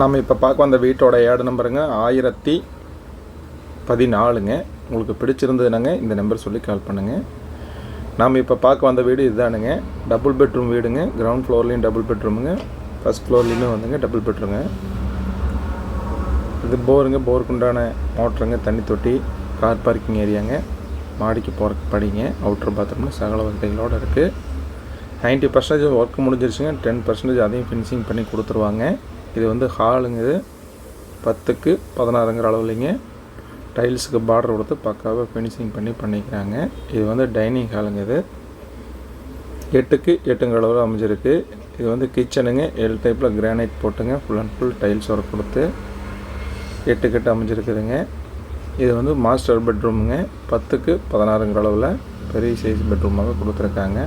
நம்ம இப்போ பார்க்க வந்த வீட்டோட ஏடு நம்பருங்க. ஆயிரத்தி பதினாலுங்க. உங்களுக்கு பிடிச்சிருந்ததுனாங்க இந்த நம்பர் சொல்லி கால் பண்ணுங்கள் நாம் இப்போ பார்க்க வந்த வீடு இதுதானுங்க. டபுள் பெட்ரூம் வீடுங்க. கிரவுண்ட் ஃப்ளோர்லேயும் டபுள் பெட்ரூமுங்க ஃபஸ்ட் ஃப்ளோர்லேயுமே வந்துங்க டபுள் பெட்ரூங்க இது போருங்க. போருக்கு உண்டான மோட்டருங்க. தண்ணி தொட்டி கார் பார்க்கிங் ஏரியாங்க மாடிக்கு போகிறக்கு படிங்க. அவுட்டர் பாத்ரூம்னு சகல வசதிகளோடு இருக்குது நைன்ட்டி பர்சன்டேஜ் ஒர்க் முடிஞ்சிருச்சுங்க. டென் பர்சன்டேஜ் அதையும் ஃபினிஷிங் பண்ணி கொடுத்துருவாங்க. இது வந்து ஹாலுங்க இது. பத்துக்கு பதினாறுங்கிற அளவுலைங்க. டைல்ஸுக்கு பார்டர் கொடுத்து பக்காவாக ஃபினிஷிங் பண்ணி பண்ணிக்கிறாங்க. இது வந்து டைனிங் ஹாலுங்க இது. எட்டுக்கு எட்டுங்கிற அளவில் அமைஞ்சிருக்கு. இது வந்து கிச்சனுங்க எல் டைப்பில் கிரானைட் போட்டுங்க. Full and full tiles work கொடுத்து எட்டு கட்டு அமைஞ்சிருக்குதுங்க. இது வந்து மாஸ்டர் பெட்ரூமுங்க பத்துக்கு பதினாறுங்கிற அளவில் பெரிய சைஸ் பெட்ரூமாக கொடுத்துருக்காங்க.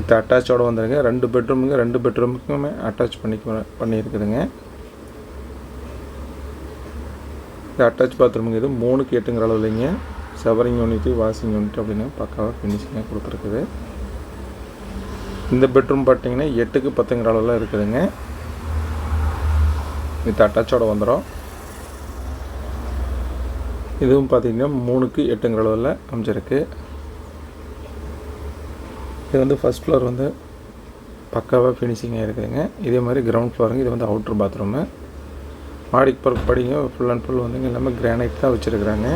வித் அட்டாச்சோடு வந்துடுங்க ரெண்டு பெட்ரூமுங்க ரெண்டு பெட்ரூமுக்குமே அட்டாச் பண்ணி பண்ணியிருக்குதுங்க. இது அட்டாச் பாத்ரூமுங்க இது மூணுக்கு எட்டுங்கிற அளவு இல்லைங்க செவரிங் யூனிட்டு வாஷிங் யூனிட் அப்படின்னு பக்காவாக ஃபினிஷிங்காக கொடுத்துருக்குது. இந்த பெட்ரூம் பார்த்தீங்கன்னா எட்டுக்கு பத்துங்கிற அளவில் இருக்குதுங்க. வித் அட்டாச்சோடு வந்துடும் இதுவும் பார்த்தீங்கன்னா மூணுக்கு எட்டுங்கிற அளவில் அமைஞ்சிருக்கு. இது வந்து ஃபஸ்ட் ஃப்ளோர் வந்து பக்காவாக ஃபினிஷிங்காக இருக்குதுங்க இதே மாதிரி கிரவுண்ட் ஃப்ளோருங்க இது வந்து அவுட்ரு பாத்ரூமு மாடிக்கு போகிற படிங்க ஃபுல் அண்ட் ஃபுல் வந்துங்க எல்லாமே கிரானைட் தான் வச்சுருக்குறாங்க.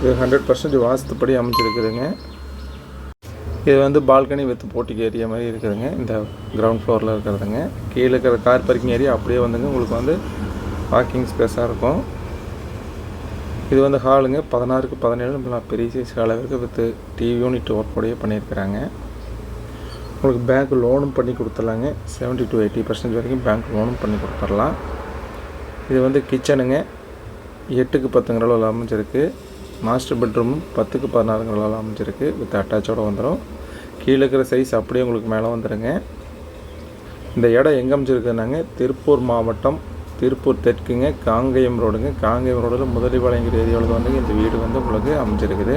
இது ஹண்ட்ரட் பர்சன்டேஜ் வாஸ்துப்படி அமைச்சிருக்குதுங்க இது வந்து பால்கனி வித் போட்டிக்கு ஏரியா மாதிரி இருக்குதுங்க இந்த கிரவுண்ட் ஃப்ளோரில் இருக்கிறதுங்க. கீழே இருக்கிற கார் பார்க்கிங் ஏரியா அப்படியே வந்துங்க உங்களுக்கு வந்து வாக்கிங் ஸ்பேஸாக இருக்கும். இது வந்து ஹாலுங்க பதினாறுக்கு பதினேழு பெரிய சைஸ் ஹாலாக இருக்குது வித் டிவி யூனிட் ஒர்க் கூடயே பண்ணியிருக்கிறாங்க. உங்களுக்கு பேங்க் லோனும் பண்ணி கொடுத்துடலாங்க. செவன்ட்டி டு எயிட்டி பர்சன்ட் வரைக்கும் பேங்க் லோனும் பண்ணி கொடுத்துடலாம். இது வந்து கிச்சனுங்க எட்டுக்கு பத்துங்கிற அளவில் அமைஞ்சிருக்கு. மாஸ்டர் பெட்ரூமும் பத்துக்கு பதினாறுங்கிற அளவில் அமைஞ்சிருக்கு. வித் அட்டாச்சோடு வந்துடும் கீழே இருக்கிற சைஸ் அப்படியே உங்களுக்கு மேலே வந்துடுங்க இந்த இடம் எங்கே அமைச்சிருக்குனாங்க திருப்பூர் மாவட்டம் திருப்பூர் தெற்குங்க. காங்கேயம் ரோடுங்க. காங்கேயம் ரோடில் முதலிபாளையங்கிற ஏரியாவில் வந்து இந்த வீடு வந்து உங்களுக்கு அமைஞ்சிருக்குது.